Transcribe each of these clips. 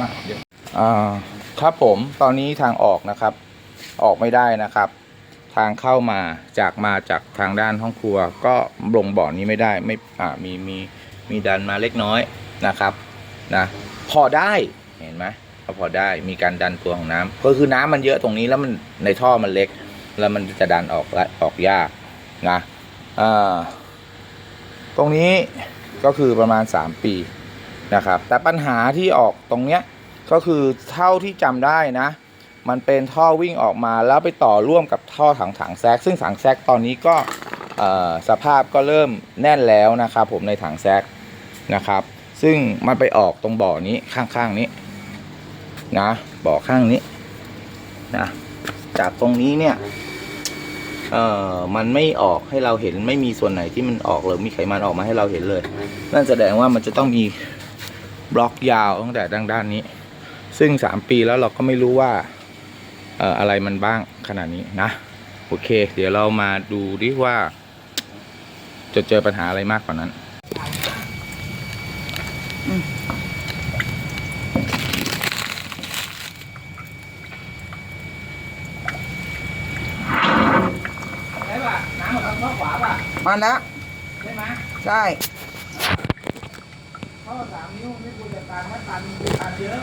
มาเดี๋ยวอ่าครับผมตอนนี้ทางออกนะครับ ออกไม่ได้นะครับ ทางเข้ามาจากมาจากทางด้านห้องครัว ก็ลงบ่อนี้ไม่ได้ไม่อ่ามีมีมีดันมาเล็กน้อยนะครับนะพอได้เห็นไหมก็พอได้มีการดันตัวของน้ำก็คือน้ำมันเยอะตรงนี้แล้วมันในท่อมันเล็ก แล้วมันจะดันออกและออกยากนะอ่าตรงนี้ก็คือประมาณ 3 ปี นะครับ แต่ปัญหาที่ออกตรงเนี้ยก็คือเท่าที่จำได้นะ มันเป็นท่อวิ่งออกมาแล้วไปต่อร่วมกับท่อถังถังแซก ซึ่งถังแซกตอนนี้ก็สภาพก็เริ่มแน่นแล้วนะครับผมในถังแซกนะครับ ซึ่งมันไปออกตรงบ่อนี้ข้างๆนี้นะบ่อข้างนี้นะจากตรงนี้เนี่ยเอ่อมันไม่ออกให้เราเห็นไม่มีส่วนไหนที่มันออกเลยมีไขมันออกมาให้เราเห็นเลย นั่นแสดงว่ามันจะต้องมี บล็อกยาวตั้งแต่ด้านด้านนี้ ซึ่ง3ปีแล้วเราก็ไม่รู้ว่าเอ่ออะไรมันบ้างขนาดนี้นะ โอเค เดี๋ยวเรามาดูดิว่า จะเจอปัญหาอะไรมากกว่านั้นใช่ป่ะน้ำมันทางข้างขวาป่ะมาแล้ว ใช่ไหมใช่ ท่อสามนิ้วไม่ควรจะตันถ้าตันตันเยอะ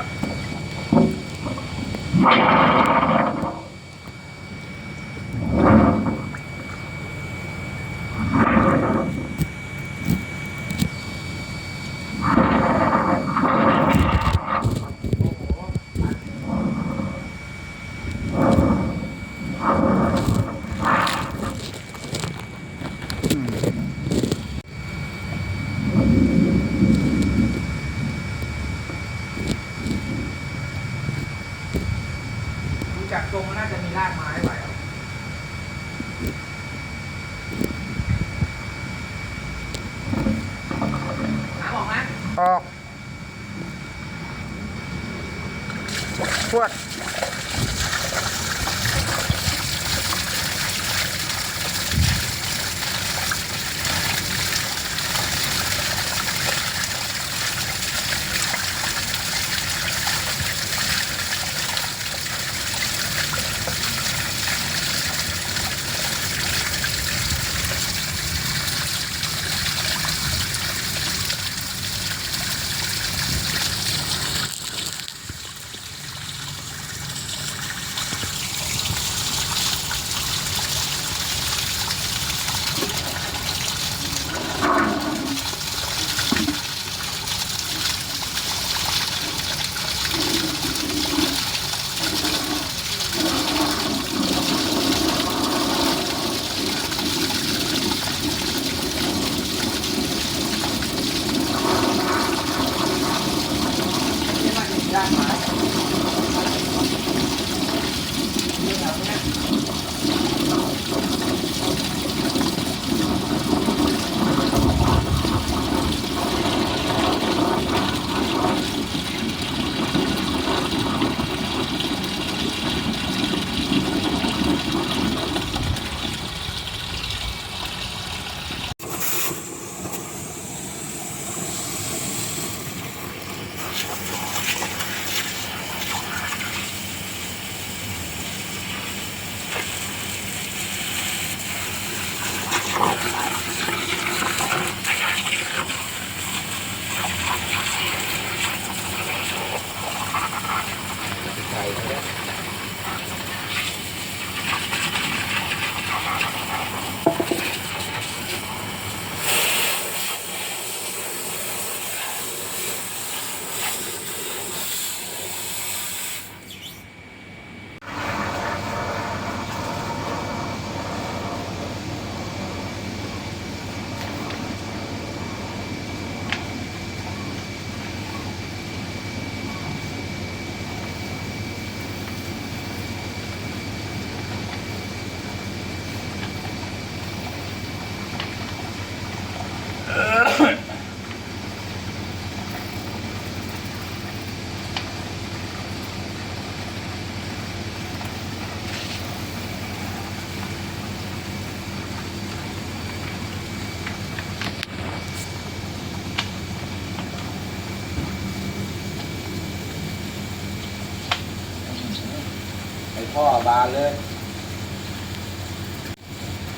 พ่อบานเลย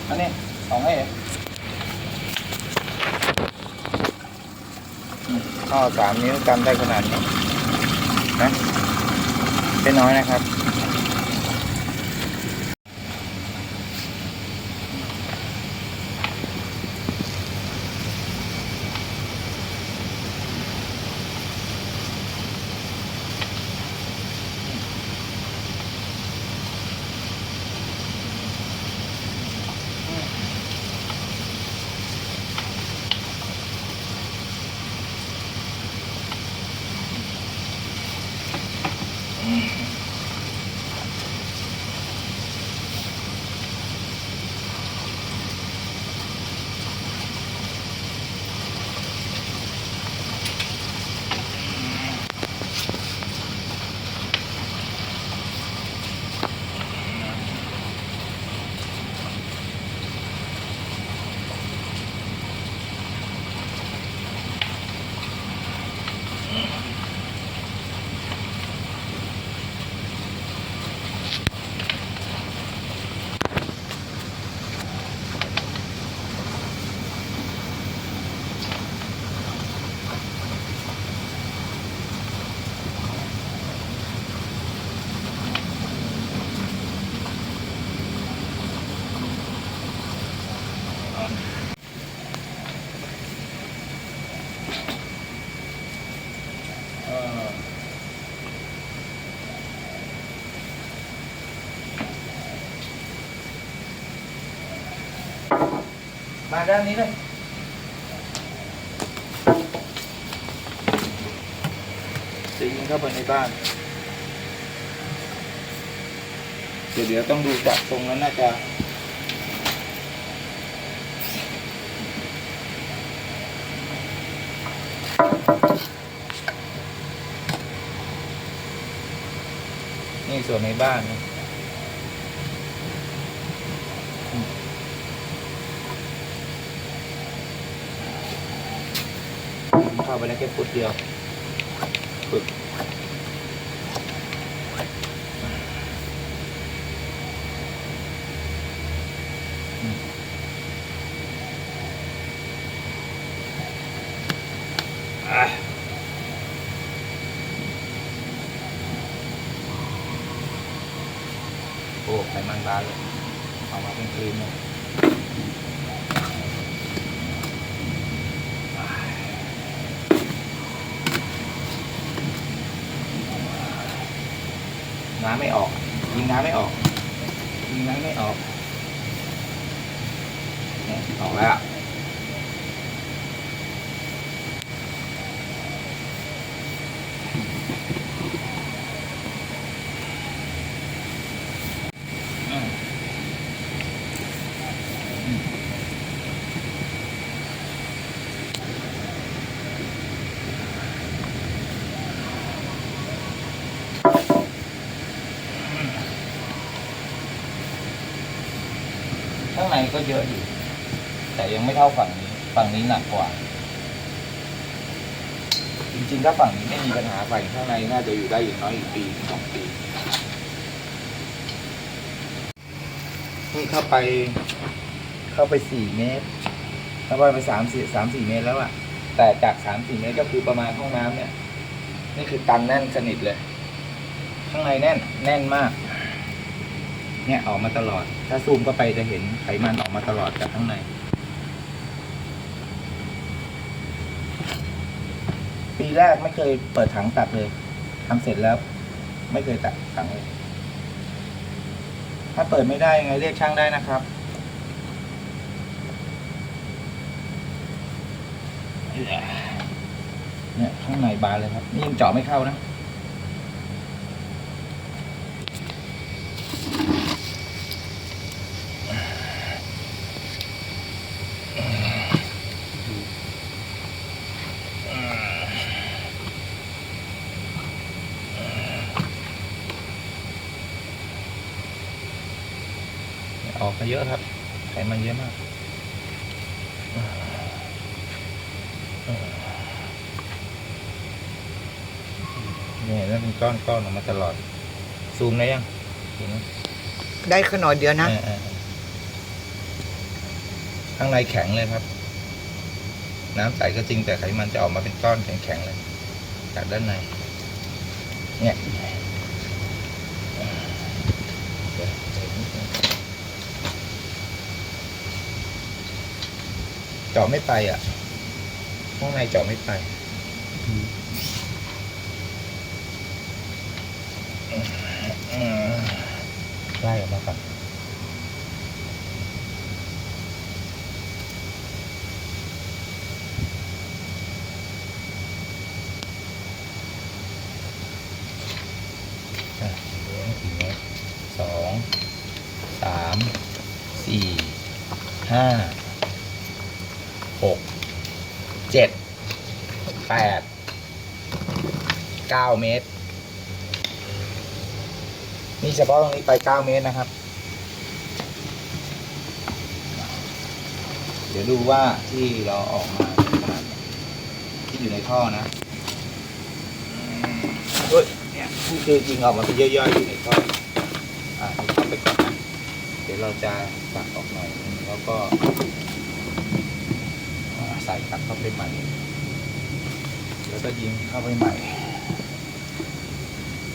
อันนี้สองเอข้อสามนิ้วกันได้ขนาดนี้นะเป็นน้อยนะครับ ด้านนี้เลยจะยิงเข้าไปในบ้าน เดี๋ยวเดี๋ยวต้องดูจากตรงแล้วน่าจะนี่ส่วนในบ้านนะ เข้าไปได้แค่ฟุตเดียวฝึกอืมอะ โอ้ไขมันบานเลยออกมาเป็นครีมเลย น้ำไม่ออก ยิงน้ำไม่ออก ยิงน้ำไม่ออกเนี่ยออกแล้ว ก็เยอะอยู่ แต่ยังไม่เท่าฝั่งนี้ ฝั่งนี้หนักกว่า จริงๆถ้าฝั่งนี้ไม่มีปัญหาฝั่งข้างในน่าจะอยู่ได้อย่างน้อยอีกปีสองปีนี่เข้าไปเข้าไปสี่เมตรเข้าไปไปสามสี่สามสี่เมตรแล้วอะแต่จากสามสี่เมตรก็คือประมาณห้องน้ำเนี่ย นี่คือกันแน่นสนิทเลย ข้างในแน่น แน่นมาก เนี่ยออกมาตลอด ถ้าซูมเข้าไปจะเห็นไขมันออกมาตลอดจากข้างใน ปีแรกไม่เคยเปิดถังตักเลยทำเสร็จแล้ว ไม่เคยตักถังเลย ถ้าเปิดไม่ได้ยังไงเรียกช่างได้นะครับเนี่ยข้างในบานเลยครับ นี่ยังเจาะไม่เข้านะ ออกมาเยอะครับไขมันเยอะมากเนี่ยแล้วเป็นก้อนก้อนออกมาตลอด ซูมได้ยังเห็นไหมได้ขนาดเดียวนะ เออเออเออข้างในแข็งเลยครับ น้ำใสก็จริงแต่ไขมันจะออกมาเป็นก้อนแข็งๆเลยจากด้านใน เนี่ยเดี๋ยวเดี๋ยวนิดนึง เจาะไม่ไปอะข้างในเจาะไม่ไปไล่ออกมาก่อนอะเหลือกี่เมตรสองสามสี่ห้าหกเจ็ดแปดเก้าเมตร นี่เฉพาะตรงนี้ไป9เมตรนะครับ เดี๋ยวดูว่าที่เราออกมาขนาดที่อยู่ในท่อนะเฮ้ยเนี่ยนี่คือยิงออกมาเป็นย่อยๆอยู่ในท่ออะนี่เข้าไปก่อนนะเดี๋ยวเราจะตักออกหน่อยแล้วก็ใส่กลับเข้าไปใหม่ แล้วก็ยิงเข้าไปใหม่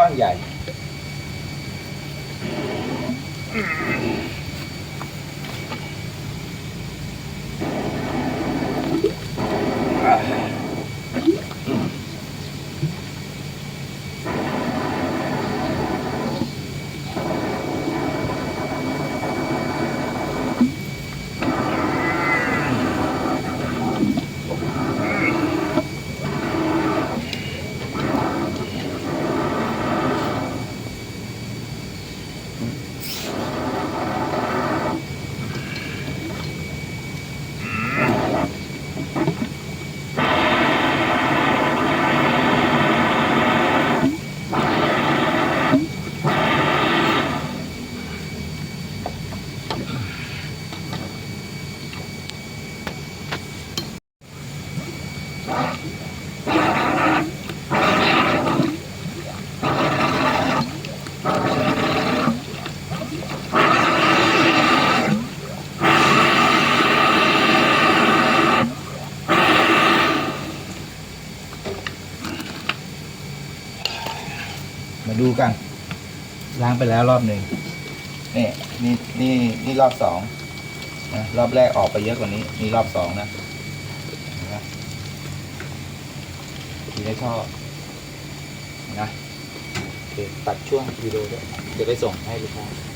กว้างใหญ่ มาดูกัน ล้างไปแล้วรอบหนึ่งนี่นี่นี่นี่รอบสองนะรอบแรกออกไปเยอะกว่านี้นี่รอบสองนะเห็นไหม ทีได้ชอบนะโอเคตัดช่วงวิดีโอด้วยเดี๋ยวไปส่งให้ลูกค้า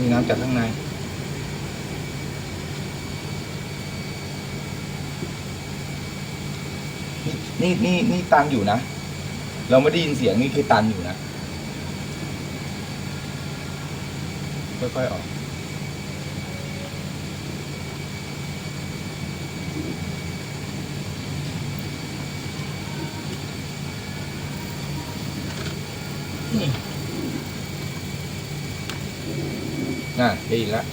มีน้ำจากข้างใน นี่นี่นี่ตันอยู่นะ เราไม่ได้ยินเสียงนี่คือตันอยู่นะ ค่อยๆออก น่ะได้ยินแล้ว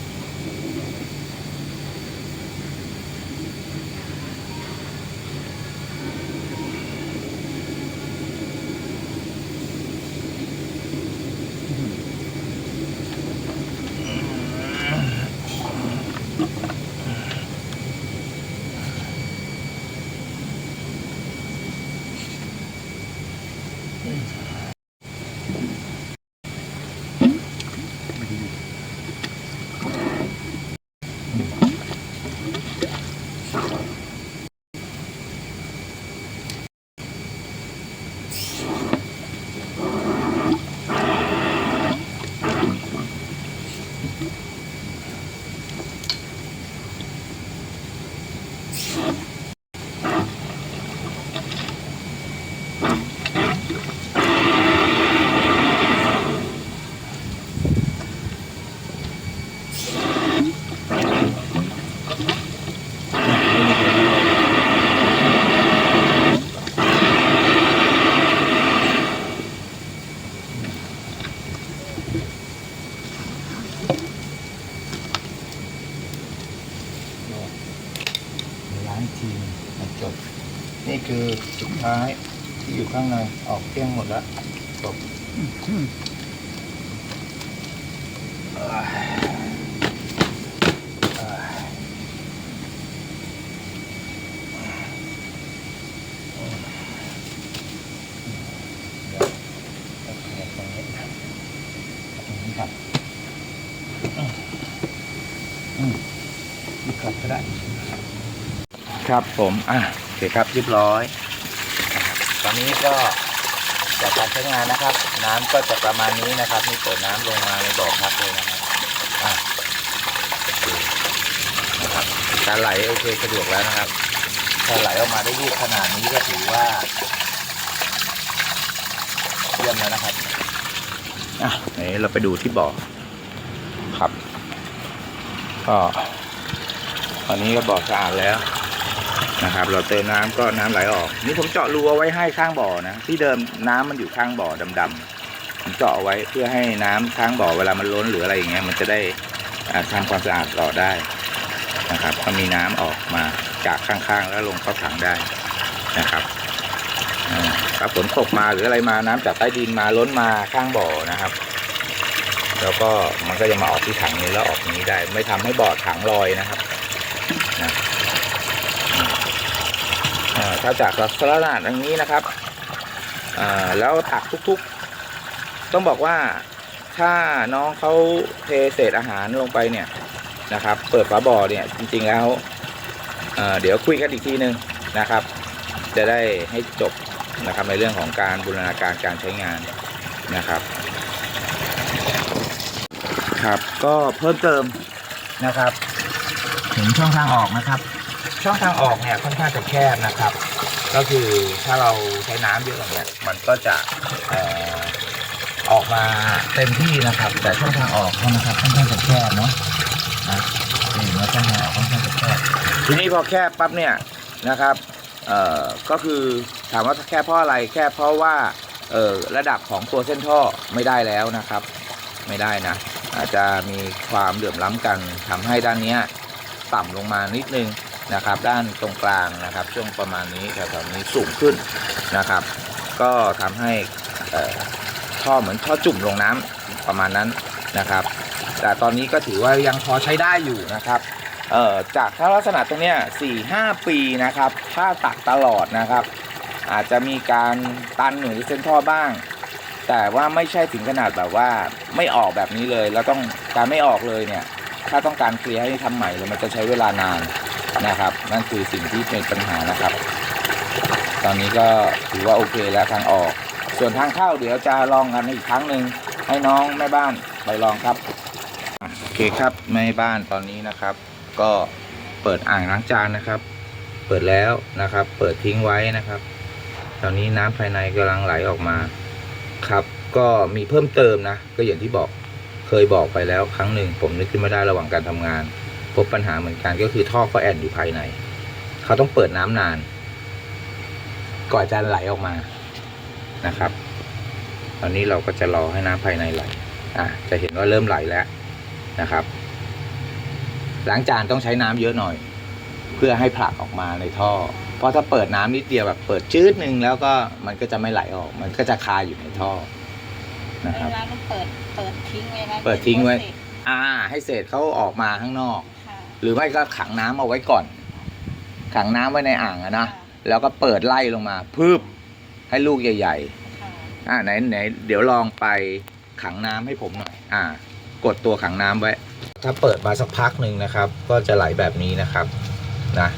คือสุดท้ายที่อยู่ข้างในออกเกลี้ยงหมดแล้วจบเอ้ยเอ้ยเดี๋ยวเอาเขียนตรงนี้นะตรงนี้ครับอืมอืมดีขัดก็ได้ครับผม อะโอ เคครับเรียบร้อยครับตอนนี้ก็จากการใช้งานนะครับ น้ำก็จะประมาณนี้นะครับนี่เปิดน้ำลงมาในบ่อพักเลยนะครับนะครับการไหลโอเคสะดวกแล้วนะครับถ้าไหลออกมาได้ลูกขนาดนี้ก็ถือว่าเยี่ยมแล้วนะครับอะไหนเราไปดูที่บ่อครับก็ตอนนี้ก็บ่อสะอาดแล้ว นะครับ เราเติมน้ำก็น้ำไหลออก นี่ผมเจาะรูเอาไว้ให้ข้างบ่อนะที่เดิมน้ำมันอยู่ข้างบ่อดำๆผมเจาะไว้เพื่อให้น้ำข้างบ่อเวลามันล้นหรืออะไรอย่างเงี้ยมันจะได้ทำความสะอาดต่อได้นะครับ ก็มีน้ำออกมาจากข้างๆ แล้วลงเข้าถังได้นะครับถ้าฝนตกมาหรืออะไรมาน้ำจากใต้ดินมาล้นมาข้างบ่อนะครับ แล้วก็มันก็จะมาออกที่ถังนี้แล้วออกนี้ได้ ไม่ทำให้บ่อถังลอยนะครับนะ อ่าถ้าจากลักษณะอย่างนี้นะครับแล้วตักทุกๆ ต้องบอกว่าถ้าน้องเขาเทเศษอาหารลงไปเนี่ยนะครับ เปิดฝาบ่อเนี่ยจริง ๆแล้วเเดี๋ยวคุยกันอีกทีหนึ่งนะครับ จะได้ให้จบนะครับในเรื่องของการบูรณาการการใช้งานนะครับ ครับก็เพิ่มเติมนะครับ ถึงช่องทางออกนะครับ ช่องทางออกเนี่ยค่อนข้างจะแคบนะครับ ก็คือถ้าเราใช้น้ำเยอะเนี่ยมันก็จะเอ่อออกมาเต็มที่นะครับ แต่ช่องทางออกเขานะครับค่อนข้างจะแคบเนาะนะนี่ว่าช่องทางออกค่อนข้างจะแคบทีนี้พอแคบปั๊บเนี่ยนะครับเอ่อก็คือถามว่าแคบเพราะอะไรแคบเพราะว่าเอ่อระดับของตัวเส้นท่อไม่ได้แล้วนะครับ ไม่ได้นะอาจจะมีความเหลื่อมล้ำกันทำให้ด้านเนี้ยต่ำลงมานิดนึง นะครับ ด้านตรงกลางนะครับ ช่วงประมาณนี้แถวๆนี้สูงขึ้นนะครับ ก็ทำให้ท่อเหมือนท่อจุ่มลงน้ำประมาณนั้นนะครับ แต่ตอนนี้ก็ถือว่ายังพอใช้ได้อยู่นะครับจากถ้าลักษณะตรงเนี้ยสี่ห้าปีนะครับ ถ้าตักตลอดนะครับ อาจจะมีการตันหรือเส้นท่อบ้าง แต่ว่าไม่ใช่ถึงขนาดแบบว่าไม่ออกแบบนี้เลย แล้วต้องการไม่ออกเลยเนี่ย ถ้าต้องการเคลียร์ให้ทำใหม่เลยมันจะใช้เวลานาน นะครับ นั่นคือสิ่งที่เป็นปัญหานะครับ ตอนนี้ก็ถือว่าโอเคแล้วทางออก ส่วนทางเข้าเดี๋ยวจะลองกันอีกครั้งหนึ่งให้น้องแม่บ้านไปลองครับโอเคครับแม่บ้านตอนนี้นะครับ ก็เปิดอ่างล้างจานนะครับ เปิดแล้วนะครับ เปิดทิ้งไว้นะครับ ตอนนี้น้ำภายในกำลังไหลออกมาครับ ก็มีเพิ่มเติมนะ ก็อย่างที่บอกเคยบอกไปแล้วครั้งหนึ่งผมนึกขึ้นมาได้ระหว่างการทำงาน พบปัญหาเหมือนกันก็คือท่อเขาแอนอยู่ภายใน เขาต้องเปิดน้ำนาน ก่อนจะไหลออกมานะครับ ตอนนี้เราก็จะรอให้น้ำภายในไหลอะจะเห็นว่าเริ่มไหลแล้วนะครับล้างจานต้องใช้น้ำเยอะหน่อย เพื่อให้ผลักออกมาในท่อ เพราะถ้าเปิดน้ำนิดเดียวแบบเปิดจืดหนึ่งแล้วก็มันก็จะไม่ไหลออก มันก็จะคาอยู่ในท่อนะครับเวลาต้องเปิดเปิดทิ้งไว้นะเปิดทิ้งไว้เสร็จอ่า ให้เศษเขาออกมาข้างนอกค่ะ หรือไม่ก็ขังน้ำเอาไว้ก่อน ขังน้ำไว้ในอ่างอะนะแล้วก็เปิดไล่ลงมาพืบให้ลูกใหญ่ๆค่ะอ่าไหนไหนเดี๋ยวลองไปขังน้ำให้ผมหน่อย อ่า กดตัวขังน้ำไว้ ถ้าเปิดมาสักพักหนึ่งนะครับ ก็จะไหลแบบนี้นะครับนะ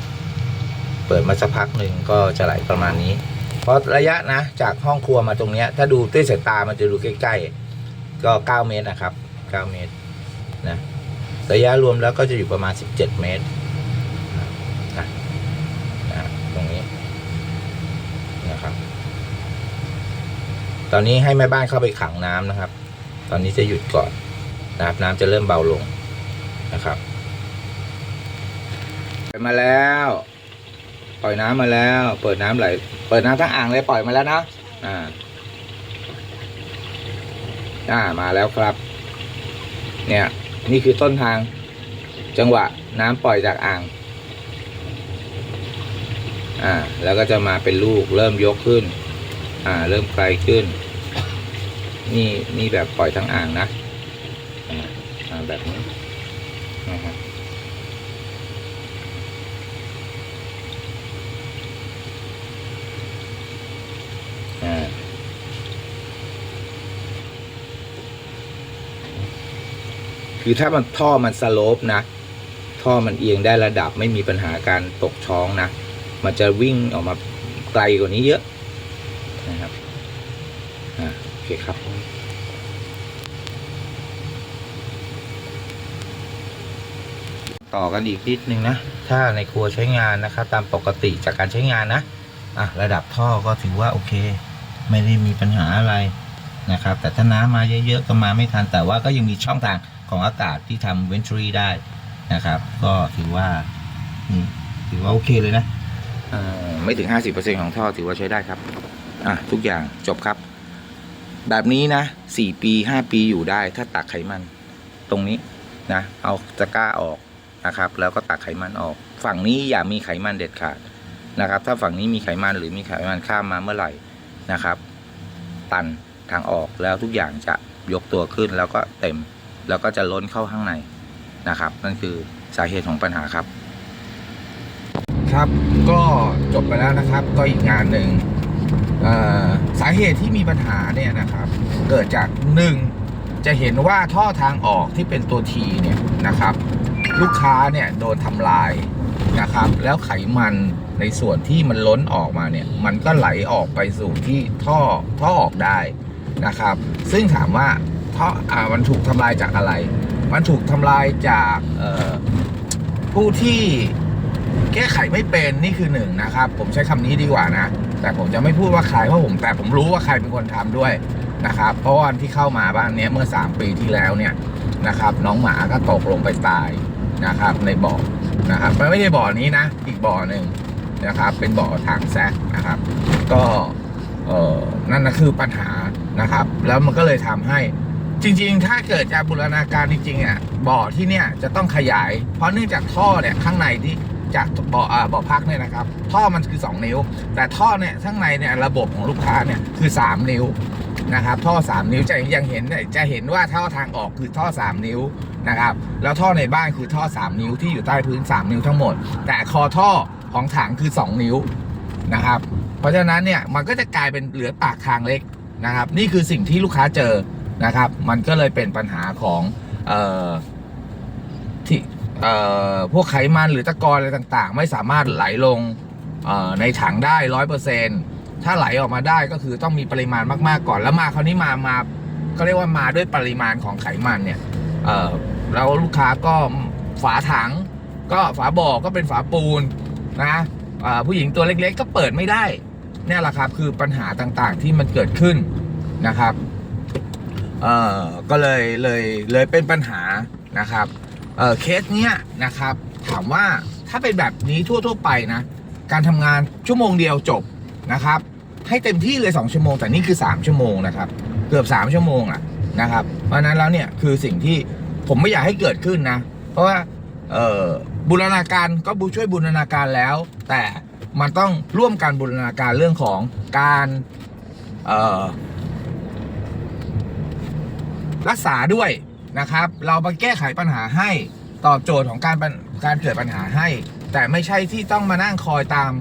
เปิดมาสักพักหนึ่งก็จะไหลประมาณนี้ เพราะระยะนะจากห้องครัวมาตรงเนี้ย ถ้าดูด้วยสายตามันจะดูใกล้ๆก็ 9 เมตรนะครับ 9 เมตรนะ ระยะรวมแล้วก็จะอยู่ประมาณ 17 เมตรนะตรงนี้นะครับ ตอนนี้ให้แม่บ้านเข้าไปขังน้ำนะครับ ตอนนี้จะหยุดก่อนนะครับน้ำจะเริ่มเบาลงนะครับไปมาแล้ว ปล่อยน้ำมาแล้ว เปิดน้ำไหล เปิดน้ำทั้งอ่างเลยปล่อยมาแล้วนะอ่าอ่ามาแล้วครับ เนี่ย นี่คือต้นทางจังหวะน้ำปล่อยจากอ่าง อ่า แล้วก็จะมาเป็นลูกเริ่มยกขึ้น อ่า เริ่มไกลขึ้น นี่นี่แบบปล่อยทั้งอ่างนะ อ่าแบบนี้นะครับอ่า คือถ้ามันท่อมันสโลปนะ ท่อมันเอียงได้ระดับไม่มีปัญหาการตกช้องนะ มันจะวิ่งออกมาไกลกว่านี้เยอะนะครับอ่าโอเคครับต่อกันอีกนิดนึงนะ ถ้าในครัวใช้งานนะครับ ตามปกติจากการใช้งานนะ อะ ระดับท่อก็ถือว่าโอเค ไม่ได้มีปัญหาอะไรนะครับ แต่ถ้าน้ำมาเยอะๆก็มาไม่ทัน แต่ว่าก็ยังมีช่องทาง ของอากาศที่ทำเวนทรีได้นะครับ ก็ถือว่าอืมถือว่าโอเคเลยนะเอ่อไม่ถึง 50%ของท่อถือว่าใช้ได้ครับ อะ ทุกอย่างจบครับ แบบนี้นะสี่ปีห้าปีอยู่ได้ถ้าตักไขมัน ตรงนี้นะ เอาตะกร้าออกนะครับ แล้วก็ตักไขมันออก ฝั่งนี้อย่ามีไขมันเด็ดขาดนะครับ ถ้าฝั่งนี้มีไขมันหรือมีไขมันข้ามมาเมื่อไหร่นะครับ ตันทางออกแล้วทุกอย่างจะยกตัวขึ้นแล้วก็เต็ม แล้วก็จะล้นเข้าข้างในนะครับ นั่นคือสาเหตุของปัญหาครับ ครับก็จบไปแล้วนะครับ ก็อีกงานหนึ่งสาเหตุที่มีปัญหาเนี่ยนะครับ เกิดจากหนึ่งจะเห็นว่าท่อทางออกที่เป็นตัวทีเนี่ยนะครับ ลูกค้าเนี่ยโดนทำลายนะครับ แล้วไขมันในส่วนที่มันล้นออกมาเนี่ย มันก็ไหลออกไปสู่ที่ท่อท่อออกได้นะครับ ซึ่งถามว่า ท่ออ่ามันถูกทำลายจากอะไร มันถูกทำลายจากผู้ที่แก้ไขไม่เป็นนี่คือหนึ่งนะครับ ผมใช้คำนี้ดีกว่านะ แต่ผมจะไม่พูดว่าใครเพราะผมแต่ผมรู้ว่าใครเป็นคนทำด้วยนะครับ เพราะวันที่เข้ามาบ้านเนี้ยเมื่อ 3 ปีที่แล้วเนี่ยนะครับ น้องหมาก็ตกลงไปตายนะครับ ในบ่อนะครับมันไม่ใช่บ่อนี้นะ อีกบ่อหนึ่งนะครับ เป็นบ่อทางแซกนะครับ ก็เออนั่นนะคือปัญหานะครับ แล้วมันก็เลยทำให้ จริงๆ ถ้าเกิดจะบูรณาการจริงๆอะบ่อที่เนี่ยจะต้องขยาย เพราะเนื่องจากท่อเนี่ยข้างในที่จากบ่ออ่าบ่อพักเนี่ยนะครับ ท่อมันคือ 2 นิ้ว แต่ท่อเนี่ยข้างในเนี่ยระบบของลูกค้าเนี่ยคือ 3 นิ้วนะครับ ท่อ 3 นิ้วจะยังเห็นจะเห็นว่าท่อทางออกคือท่อ 3 นิ้วนะครับ แล้วท่อในบ้านคือท่อ 3 นิ้วที่อยู่ใต้พื้น 3 นิ้วทั้งหมด แต่คอท่อของถังคือ 2 นิ้วนะครับ เพราะฉะนั้นเนี่ยมันก็จะกลายเป็นเหลือปากทางเล็กนะครับ นี่คือสิ่งที่ลูกค้าเจอ นะครับ มันก็เลยเป็นปัญหาของออที่พวกไขมันหรือตะกอนอะไรต่างๆ ไม่สามารถไหลลงในถังได้ร้อยเปอร์เซ็นถ้าไหลออกมาได้ก็คือต้องมีปริมาณมากๆก่อนแล้วมาคราวนี้มามาก็เรียกว่ามาด้วยปริมาณของไขมันเนี่ยเอ่อแล้วลูกค้าก็ฝาถัง ก็ฝาบ่อก็เป็นฝาปูนนะผู้หญิงตัวเล็กๆ ก็เปิดไม่ได้เนี่ยแหละครับคือปัญหาต่างๆที่มันเกิดขึ้นนะครับ เอ่อก็เลยเลยเลยเป็นปัญหานะครับเอ่อเคสเนี้ยนะครับ ถามว่าถ้าเป็นแบบนี้ทั่ว ๆ ไปนะ การทำงานชั่วโมงเดียวจบนะครับ ให้เต็มที่เลย 2 ชั่วโมง แต่นี่คือ 3 ชั่วโมงนะครับ เกือบ 3 ชั่วโมงอะนะครับ เพราะฉะนั้นแล้วเนี่ยคือสิ่งที่ผมไม่อยากให้เกิดขึ้นนะ เพราะว่าเอ่อบูรณาการก็บูช่วยบูรณาการแล้ว แต่มันต้องร่วมกันบูรณาการเรื่องของการเอ่อ รักษาด้วยนะครับ เรามาแก้ไขปัญหาให้ตอบโจทย์ของการการเกิดปัญหาให้ แต่ไม่ใช่ที่ต้องมานั่งคอยตาม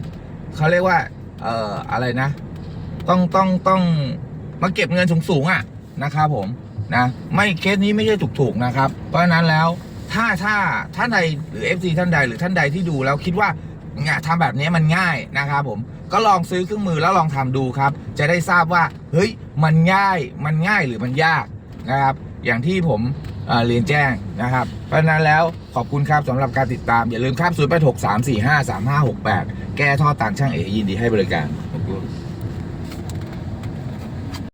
เขาเรียกว่าเอ่ออะไรนะ ต้องต้องต้องมาเก็บเงินสูงๆอะนะครับผมนะไม่เคสนี้ไม่ใช่ถูกๆนะครับ เพราะฉะนั้นแล้วถ้าถ้าท่านใดหรือ FC ท่านใดหรือท่านใดที่ดูแล้วคิดว่างานทำแบบนี้มันง่ายนะครับผมก็ลองซื้อเครื่องมือแล้วลองทำดูครับ จะได้ทราบว่า เฮ้ย มันง่ายมันง่ายหรือมันยาก นะครับ อย่างที่ผมเเรียนแจ้งนะครับ เพราะฉะนั้นแล้วขอบคุณครับสำหรับการติดตาม อย่าลืมครับ 0 8 6 3 4 5 3 5 6 8 แก้ท่อตันช่างเอยินดีให้บริการ